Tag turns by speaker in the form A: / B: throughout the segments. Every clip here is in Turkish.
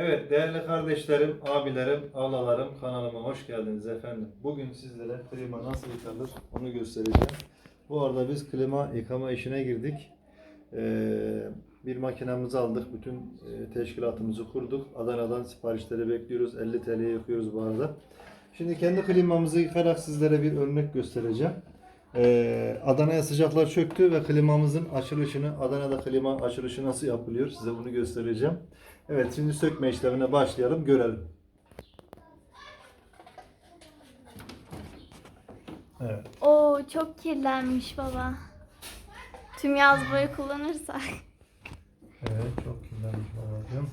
A: Evet değerli kardeşlerim, abilerim, ablalarım kanalıma hoş geldiniz efendim. Bugün sizlere klima nasıl yıkanır onu göstereceğim. Bu arada biz klima yıkama işine girdik. Ee, bir makinamızı aldık. Bütün e, teşkilatımızı kurduk. Adana'dan siparişleri bekliyoruz. 50 TL'ye yıkıyoruz bu arada. Şimdi kendi klimamızı yıkarak sizlere bir örnek göstereceğim. Ee, Adana'ya sıcaklar çöktü ve klimamızın açılışını, Adana'da klima açılışı nasıl yapılıyor size bunu göstereceğim. Evet şimdi sökme işlemine başlayalım görelim. Evet.
B: Oo çok kirlenmiş baba. Tüm yaz boyu kullanırsak.
A: Evet çok kirlenmiş babacığım.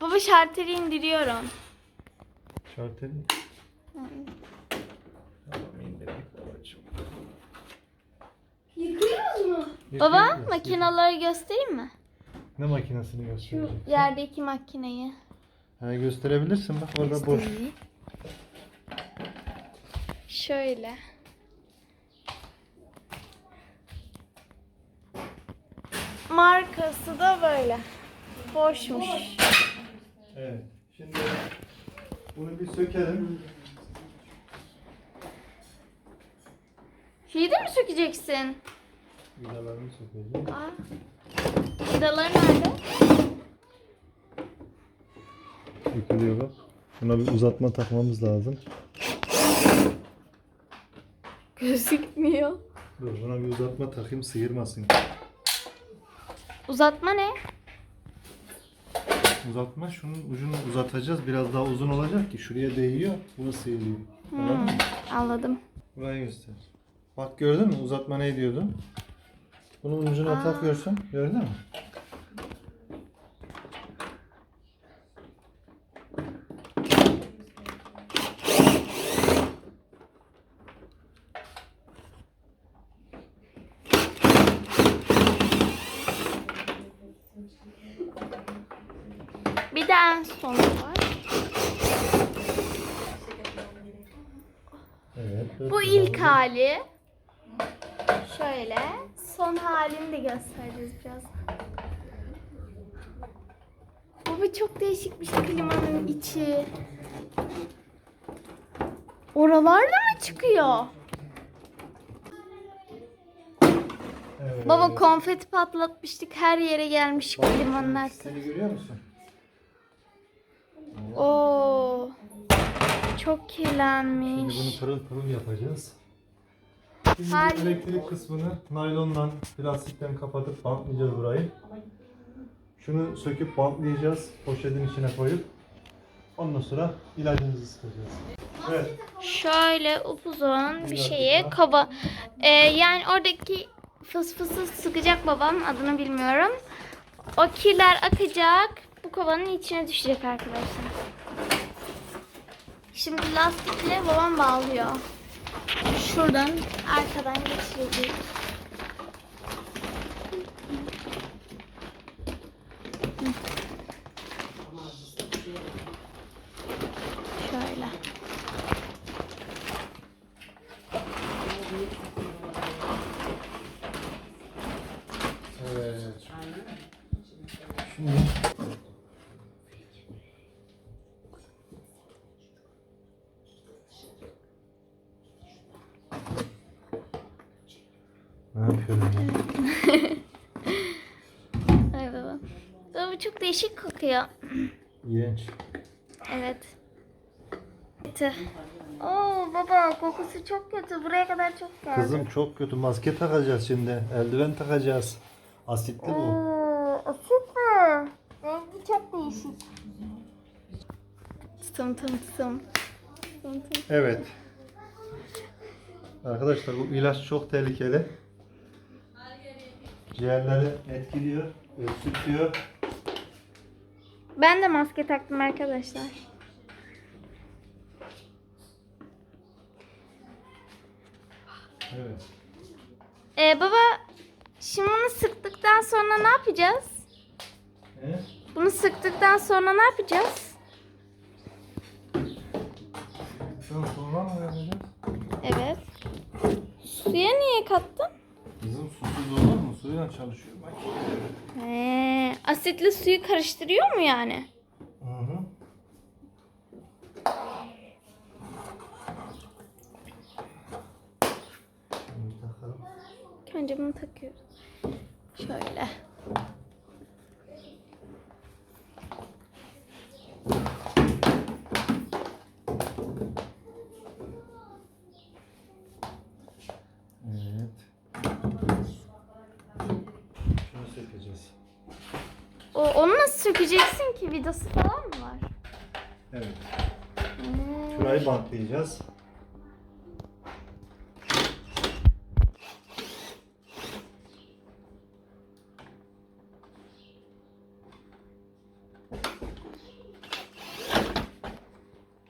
B: Baba şarteri indiriyorum.
A: Şarteli. Tamam indirdik babacığım.
B: Yıkıyoruz mu?
A: Yıkayın
B: Baba makineleri göstereyim mi?
A: Ne makinesini
B: Şu
A: göstereceksin?
B: yerdeki makineyi.
A: Ha, gösterebilirsin bak orada boş.
B: Göstereyim. Şöyle. Markası da böyle. Boşmuş.
A: Evet. Şimdi bunu bir sökelim.
B: Şeyi de mi sökeceksin?
A: Vidalarını sökeceğim.
B: Aa. Vidaları nerede?
A: Bak. Buna bir uzatma takmamız lazım.
B: Gözükmüyor.
A: Dur buna bir uzatma takayım sıyırmasın.
B: Uzatma ne?
A: Uzatma şunun ucunu uzatacağız. Biraz daha uzun olacak ki şuraya değiyor. Bunu sıyırıyor. Mı?
B: Anladım.
A: Burayı göster. Bak gördün mü? Uzatma ne diyordu? Bunun ucuna
B: Aa.
A: takıyorsun. Gördün mü?
B: Bir de en sonu var.
A: Evet.
B: Bu ilk hali. Şöyle. Son halini de göstereceğiz biraz. Baba çok değişikmiş klimanın içi. Oralarla mı çıkıyor?
A: Evet.
B: Baba konfeti patlatmıştık. Her yere gelmiş
A: Bak,
B: klimanın artık.
A: Seni görüyor musun?
B: Oo. Çok
A: Şimdi
B: kirlenmiş.
A: bunu pırıl pırıl yapacağız. Şimdi
B: Hayır.
A: elektrik kısmını naylonla, plastikten kapatıp bantlayacağız burayı. Şunu söküp bantlayacağız. Poşetin içine koyup. Ondan sonra ilacımızı sıkacağız. Evet.
B: Şöyle upuzun bir şeye kaba. Ee, yani oradaki fıs fısı sıkacak babam adını bilmiyorum. O kirler akacak. Bu kovanın içine düşecek arkadaşlar. Şimdi lastikle babam bağlıyor. Şuradan arkadan geçirecek. Şöyle.
A: Evet. Şimdi Ne yapıyorum ya?
B: Ay baba. Baba bu çok değişik kokuyor.
A: İğrenç.
B: Evet. Kötü. Oo baba kokusu çok kötü. Buraya kadar çok geldi.
A: Kızım çok kötü. Maske takacağız şimdi. Eldiven takacağız. Asitli bu.
B: Oo, asit mi? Rengi çok değişik. Tım tım tım. Tım tım.
A: Evet. Arkadaşlar bu ilaç çok tehlikeli. Ciğerleri etkiliyor, öksürtüyor.
B: Ben de maske taktım arkadaşlar.
A: Evet.
B: Ee, baba şimdi bunu sıktıktan sonra ne yapacağız?
A: He?
B: Bunu sıktıktan sonra ne yapacağız?
A: Sonra mı yapacağız?
B: Evet. Suya niye kattın?
A: Kızım susuz olur mu? Suyla çalışıyor makine.
B: He, asitli suyu karıştırıyor mu yani?
A: Hı hı. Şimdi takalım.
B: Önce bunu takıyoruz. Şöyle.
A: Evet. Şunu sökeceğiz.
B: O, onu nasıl sökeceksin ki? Vidası falan mı var?
A: Evet.
B: Hmm.
A: Şurayı bantlayacağız.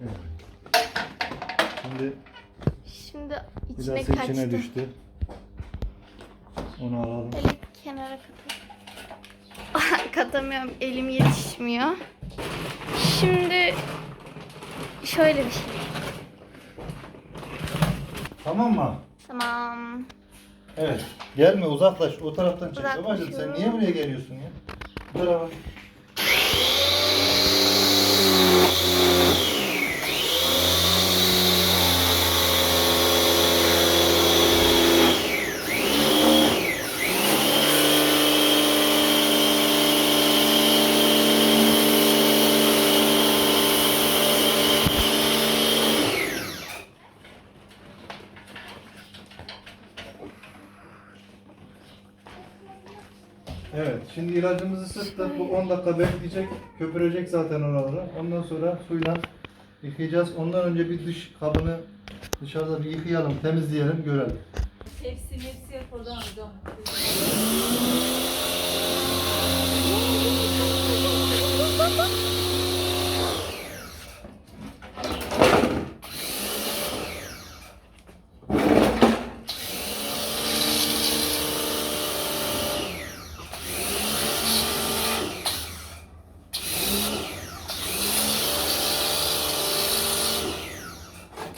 A: Evet. Şimdi
B: Şimdi içine
A: Vidası
B: kaçtı.
A: içine düştü. Onu alalım.
B: Böyle kenara katıyorum. Katamıyorum. Elim yetişmiyor. Şimdi şöyle bir şey.
A: Tamam mı?
B: Tamam.
A: Evet. Gelme uzaklaş. O taraftan çek. Babacığım sen niye buraya geliyorsun ya? Bu tarafa. Evet. Şimdi ilacımızı sıktık. Bu 10 dakika bekleyecek. Köpürecek zaten oraları. Ondan sonra suyla yıkayacağız. Ondan önce bir dış kabını dışarıda bir yıkayalım, temizleyelim, görelim.
C: Hepsi hepsi yap oradan hocam.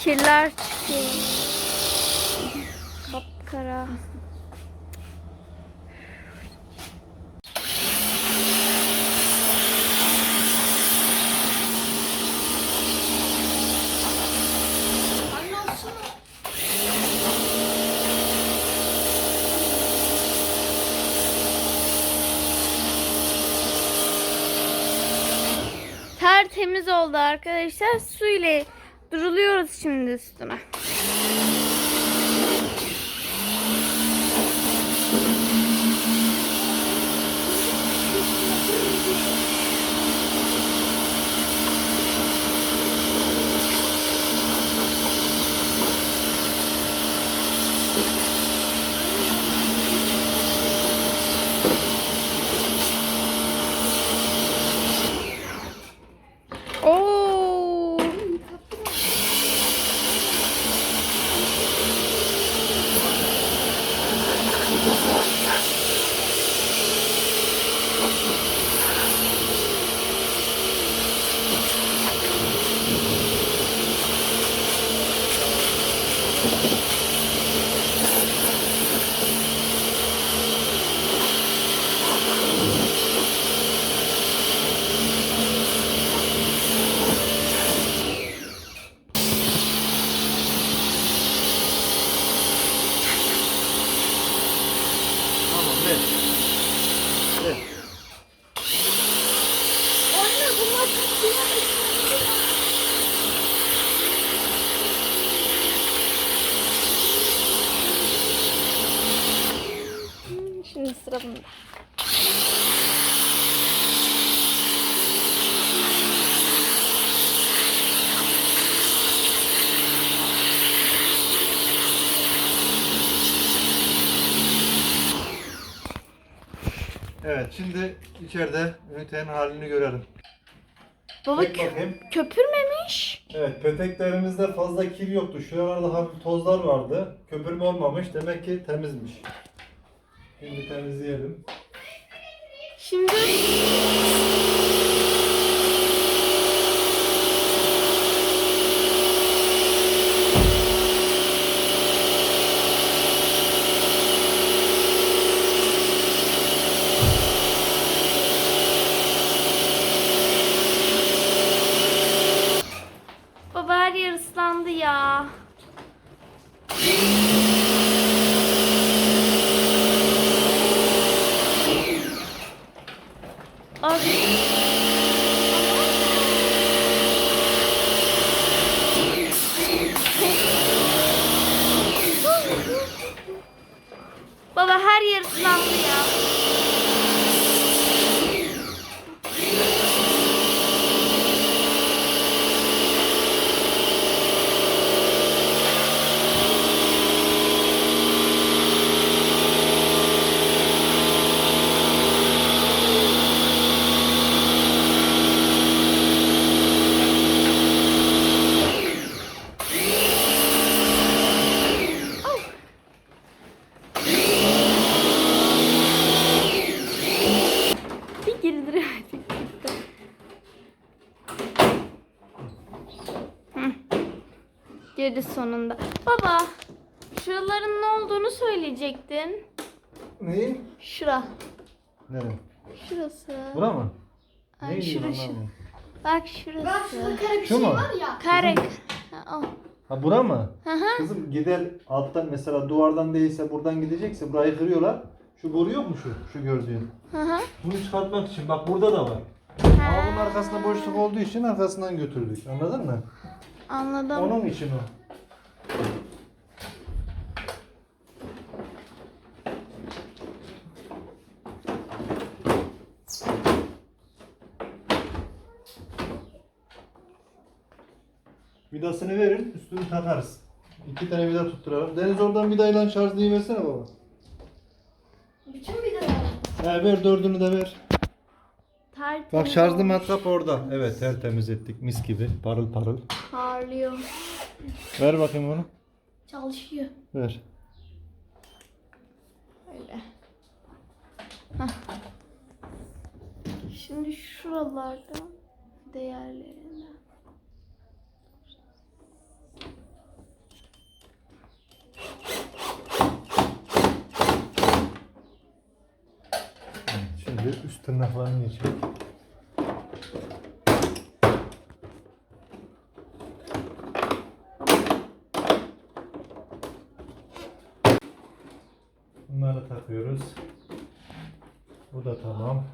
B: Kirler çıkıyor. Kapkara. Tertemiz oldu arkadaşlar. Su ile duruluyoruz şimdi üstüne. Bunda.
A: Evet, şimdi içeride ünitenin halini görelim.
B: Baba
A: Çek bakayım.
B: köpürmemiş.
A: Evet, peteklerimizde fazla kir yoktu. Şuralarda hafif tozlar vardı. Köpürme olmamış. Demek ki temizmiş. Şimdi temizleyelim.
B: Şimdi Abi. Baba her yer ıslandı ya. Bir girdiremedik gitti. Hı. Girdi sonunda. Baba, şuraların ne olduğunu söyleyecektin.
A: Neyi?
B: Şura.
A: Nere?
B: Şurası.
A: Bura mı?
B: Ay,
A: Neydi
B: şura,
A: anlamadım.
B: şura. Bak şurası.
A: Şu mu?
B: Kare. Ha, o.
A: Ha bura mı?
B: Hı hı.
A: Kızım gider alttan mesela duvardan değilse buradan gidecekse burayı kırıyorlar. Şu boru yok mu şu? Şu gördüğün.
B: Hı hı.
A: Bunu çıkartmak için bak burada da var. Ama bunun arkasında boşluk olduğu için arkasından götürdük. Anladın mı?
B: Anladım.
A: Onun için o. Vidasını verin, üstünü takarız. İki tane vida tutturalım. Deniz oradan vidayla şarjlıyı versene baba.
B: Bütün vidaları.
A: He ver dördünü de ver.
B: Tertemiz
A: Bak şarjlı matkap orada. Evet tertemiz ettik mis gibi. Parıl parıl.
B: Parlıyor.
A: Ver bakayım onu.
B: Çalışıyor.
A: Ver.
B: Öyle. Hah. Şimdi şuralarda değerlerine.
A: Şimdi üst tırnaklarını geçelim. Bunları takıyoruz. Bu da tamam.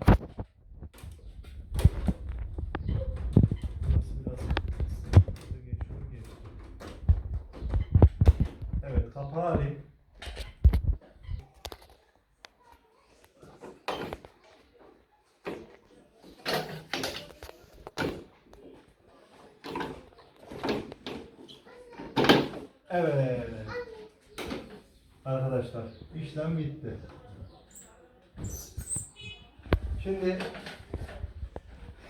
A: Evet. Arkadaşlar işlem bitti. Şimdi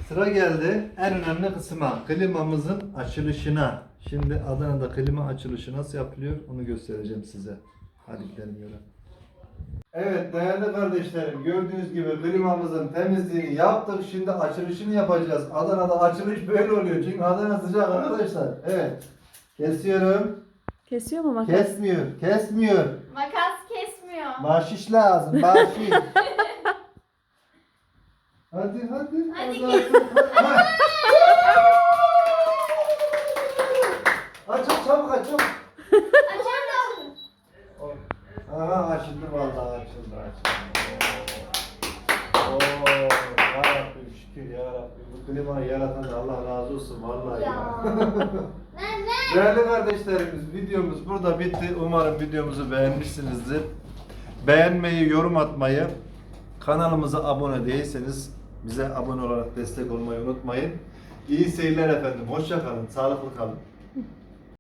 A: sıra geldi en önemli kısma klimamızın açılışına. Şimdi Adana'da klima açılışı nasıl yapılıyor onu göstereceğim size. Hadi gidelim yola. Evet değerli kardeşlerim gördüğünüz gibi klimamızın temizliğini yaptık. Şimdi açılışını yapacağız. Adana'da açılış böyle oluyor. Çünkü Adana sıcak arkadaşlar. Evet. Kesiyorum.
C: Kesiyor mu makas?
A: Kesmiyor, kesmiyor.
B: Makas kesmiyor.
A: Bahşiş lazım, bahşiş. hadi hadi.
B: Hadi
A: Hadi. Ha. Aç aç çabuk aç çabuk.
B: Açar da.
A: Aha açıldı vallahi açıldı açıldı. Oo, ya Rabbim şükür ya Rabbim. Bu klimayı yaratan Allah razı olsun vallahi ya. Değerli kardeşlerimiz videomuz burada bitti. Umarım videomuzu beğenmişsinizdir. Beğenmeyi, yorum atmayı, kanalımıza abone değilseniz bize abone olarak destek olmayı unutmayın. İyi seyirler efendim. Hoşça kalın. Sağlıklı kalın.